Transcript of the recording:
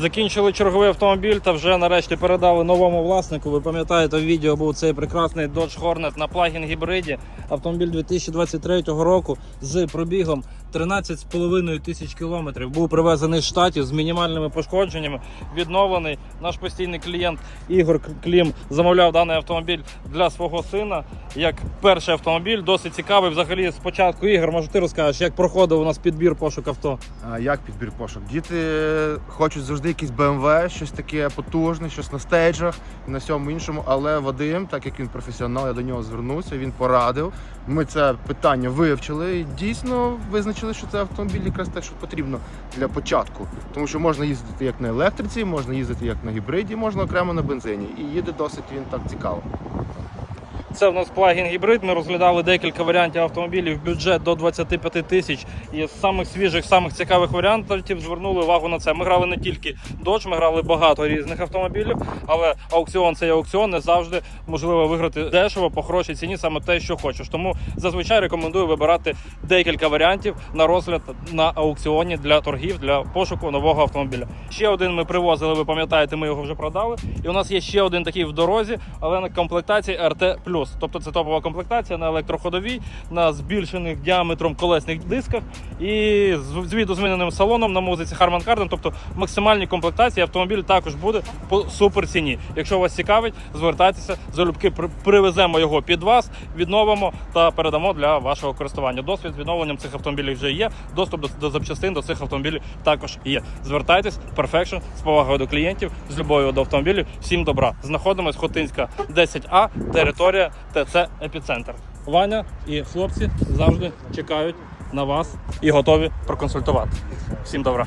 Закінчили черговий автомобіль та вже нарешті передали новому власнику. Ви пам'ятаєте, в відео був цей прекрасний Dodge Hornet на плагін гібриді. Автомобіль 2023 року з пробігом 13,5 тисяч кілометрів. Був привезений з штатів з мінімальними пошкодженнями. Відновлений наш постійний клієнт Ігор Клім замовляв даний автомобіль для свого сина. Як перший автомобіль, досить цікавий. Взагалі, спочатку Ігор, може ти розкажеш, як проходив у нас підбір пошук авто. А як підбір пошук? Діти хочуть завжди якийсь BMW, щось таке потужне, щось на стейджах на всьому іншому. Але Вадим, так як він професіонал, я до нього звернувся, він порадив. Ми це питання вивчили і дійсно визначили, що це автомобіль якраз те, що потрібно для початку. Тому що можна їздити як на електриці, можна їздити як на гібриді, можна окремо на бензині. І їде досить він так цікаво. Це в нас плагін гібрид. Ми розглядали декілька варіантів автомобілів. Бюджет до 25 тисяч. І з самих свіжих, самих цікавих варіантів звернули увагу на це. Ми грали не тільки Dodge, ми грали багато різних автомобілів, але аукціон це є аукціон. Не завжди можливо виграти дешево по хорошій ціні, саме те, що хочеш. Тому зазвичай рекомендую вибирати декілька варіантів на розгляд на аукціоні для торгів, для пошуку нового автомобіля. Ще один ми привозили. Ви пам'ятаєте, ми його вже продали. І у нас є ще один такий в дорозі, але на комплектації RT+. Тобто це топова комплектація на електроходовій, на збільшених діаметром колесних дисках і з відозміненим салоном на музиці Harman Kardon. Тобто максимальні комплектації автомобіль також буде по супер ціні. Якщо вас цікавить, звертайтеся, залюбки при- привеземо його під вас, відновимо та передамо для вашого користування. Досвід з відновленням цих автомобілів вже є. Доступ до, до запчастин до цих автомобілів також є. Звертайтесь, Perfection, з повагою до клієнтів, з любов'ю до автомобілів. Всім добра. Знаходимось Хотинська 10А, територія ТЦ Епіцентр. Ваня і хлопці завжди чекають на вас і готові проконсультувати. Всім добра.